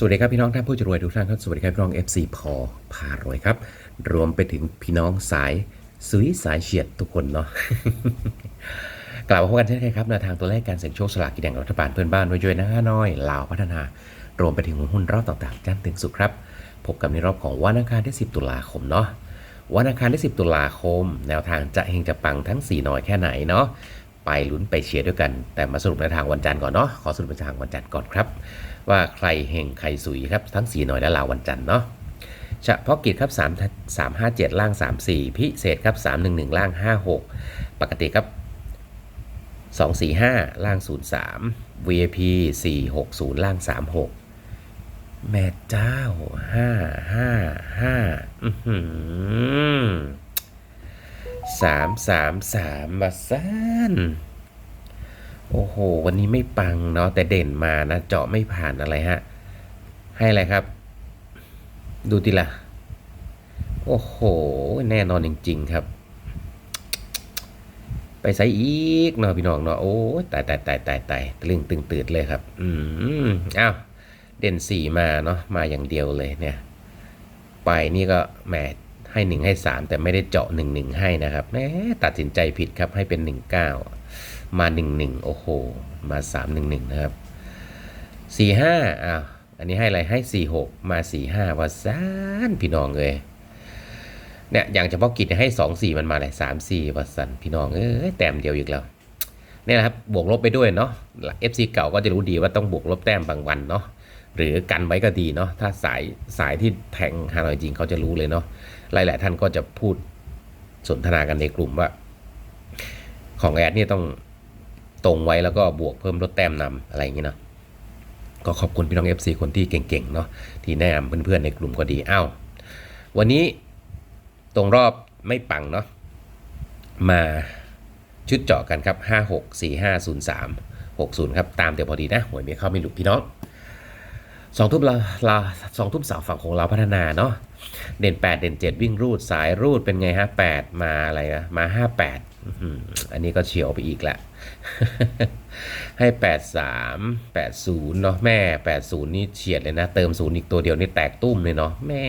สวัสดีครับพี่น้องท่านผู้จรวยทุกท่านครับ สวัสดีครับพี่น้อง FC พอพารวยครับ รวมไปถึงพี่น้องสายสุยสายเฉียดทุกคนเนาะกลับมาพบกันเช่นเคยครับแนวทางตัวเลขการเสี่ยงโชคสลากกินแบ่งรัฐบาลเพื่อนบ้านด้วยนะฮะน้อยลาวพัฒนา รวมไปถึงหุ้นรอบต่างๆจันทร์ถึงสุขครับ พบกันในรอบของวันอังคารที่ 10 ตุลาคมเนาะวันอังคารที่ 10 ตุลาคม แนวทางจะเฮงจะปังทั้ง 4 หน่อยแค่ไหนเนาะ ไปลุ้นไปเชียร์ด้วยกัน แต่มาสรุปในทางวันจันทร์ก่อนเนาะขอสรุปในทางวันจันทร์ก่อนครับ ว่าใครเฮงใครสุยครับทั้ง4หน่อยและลาววันจันทร์เนาะเฉพาะกิจครับ3 3 5 7 ล่าง 3 4 พิเศษครับ 3 1 1 ล่าง 5 6 ปกติครับ 2 4 5 ล่าง 0 3 VIP 4 6 0 ล่าง 3 6 แม่เจ้า 5 5 5 อื้อหือ สามสามสามมาสั้นโอ้โห วันนี้ไม่ปังเนาะแต่เด่นมานะ เจาะไม่ผ่านอะไรฮะ ให้อะไรครับ ดูทีละโอ้โห แน่นอนจริง ๆ ครับ ไปใส่อีกเนาะพี่น้องเนาะโอ้ตายตายตายตายตายตึงตึงตืดเลยครับ อืมอ้าวเด่นสี่มาเนาะมาอย่างเดียวเลยเนี่ย ไปนี่ก็แหม ให้หนึ่งให้สามแต่ไม่ได้เจาะหนึ่งหนึ่งให้นะครับแหมตัดสินใจผิดครับให้เป็นหนึ่งเก้ามาหนึ่งหนึ่งโอ้โห มาสามหนึ่งหนึ่งนะครับสี่ห้าอ้าวอันนี้ให้อะไรให้สี่หกมาสี่ห้าว่าซานพี่น้องเลยเนี่ยอย่างเฉพาะกิจให้สองสี่มันมาเลยสามสี่ว่าสันพี่น้องเอ้ยแต้มเดียวอีกแล้วเนี่ยนะครับบวกลบไปด้วยเนาะ FC เก่าก็จะรู้ดีว่าต้องบวกลบแต้มบางวันเนาะ หรือกันไว้ก็ดีเนาะถ้าสายสายที่แทงฮานอยจริงเขาจะรู้เลยเนาะหลาย ๆ ท่านก็จะพูดสนทนากันในกลุ่มว่า ของแอดเนี่ยต้องตรงไว้แล้วก็บวกเพิ่มลดแต้มนำอะไรอย่างนี้เนาะก็ขอบคุณพี่น้อง FC คนที่เก่ง ๆ เนาะที่แนะนำเพื่อน ๆ ในกลุ่มก็ดีอ้าววันนี้ตรงรอบไม่ปังเนาะมาชุดเจาะกันครับ 5 6 4 5 0 3 6 0 ครับ ตามเดี๋ยวพอดีนะหวยไม่เข้าไม่หลุดพี่น้อง สองทุ่มเราลาสองทุ่มสาวฝั่งของเราพัฒนาเนาะเด่น 8 เด่น 7 วิ่งรูดสายรูดเป็นไงฮะ 8 มาอะไรนะ มาห้าแปดอันนี้ก็เฉียวไปอีกละ ให้ 83 80 เนาะแม่ 80 นี่เฉียดเลยนะ เติม 0 อีกตัวเดียวนี่แตกตุ้มเลยเนาะแม่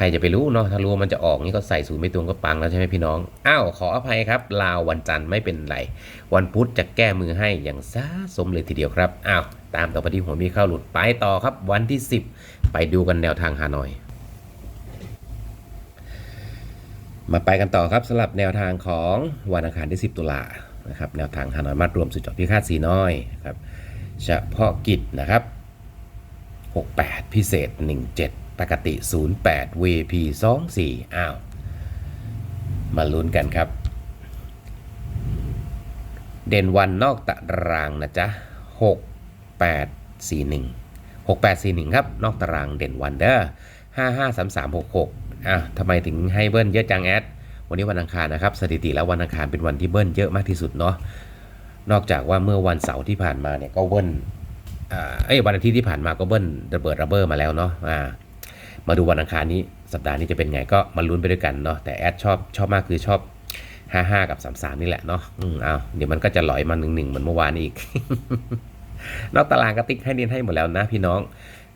ครจะไปรู้เนาะถ้ารู้ว่ามันจะออกนี่ก็ใส่ศูนย์ไม่ตรงก็ปังแล้วใช่ไหมพี่น้อง อ้าวขออภัยครับลาววันจันทร์ไม่เป็นไร วันพุธจะแก้มือให้อย่างซาสมเลยทีเดียวครับ อ้าวตามต่อไปที่หัวมีข้าวหลุดไปต่อครับ วันที่ 10 ไปดูกันแนวทางฮานอยมาไปกันต่อครับสำหรับแนวทางของวันอังคารที่ 10 ตุลานะครับแนวทางฮานอยมัดรวมสุดจอดพิฆาตสีน้อยครับเฉพาะกิจนะครับ 68 พิเศษ 17 ปกติ 08 VP 24อ้าว มาลุ้นกันครับ เด่นวันนอกตารางนะจ๊ะ 6841 6841 ครับ นอกตารางเด่นวันเด้อ553366อะทำไมถึงให้เบิ้ลเยอะจังแอด วันนี้วันอังคารนะครับ สถิติแล้ววันอังคารเป็นวันที่เบิ้ลเยอะมากที่สุดเนาะ นอกจากว่าเมื่อวันเสาร์ที่ผ่านมาเนี่ยก็เบิ้ลอ่าเอ้ยวันอาทิตย์ที่ผ่านมาก็เบิ้ลระเบิดระเบ้อมาแล้วเนาะอ่า มาดูวันอังคารนี้สัปดาห์นี้จะเป็นไงก็มาลุ้นไปด้วยกันเนาะแต่แอดชอบชอบมากคือชอบ 55 กับ 33 นี่แหละเนาะอืมเอาเดี๋ยวมันก็จะลอยมาหนึ่งหนึ่งเหมือนเมื่อวานอีก นอกตารางก็ติ๊กให้เรียนให้หมดแล้วนะพี่น้อง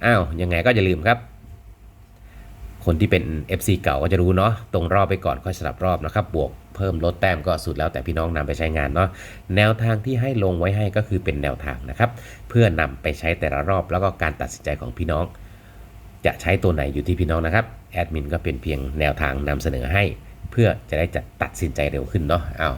อ้าวยังไงก็อย่าลืมครับ คนที่เป็น FC เก่าก็จะรู้เนาะตรงรอบไปก่อนค่อยสลับรอบนะครับบวกเพิ่มลดแต้มก็สุดแล้วแต่พี่น้องนำไปใช้งานเนาะแนวทางที่ให้ลงไว้ให้ก็คือเป็นแนวทางนะครับ เพื่อนำไปใช้แต่ละรอบแล้วก็การตัดสินใจของพี่น้อง จะใช้ตัวไหนอยู่ที่พี่น้องนะครับแอดมินก็เป็นเพียงแนวทางนำเสนอให้ เพื่อจะได้จัดตัดสินใจเร็วขึ้นเนาะอ้าว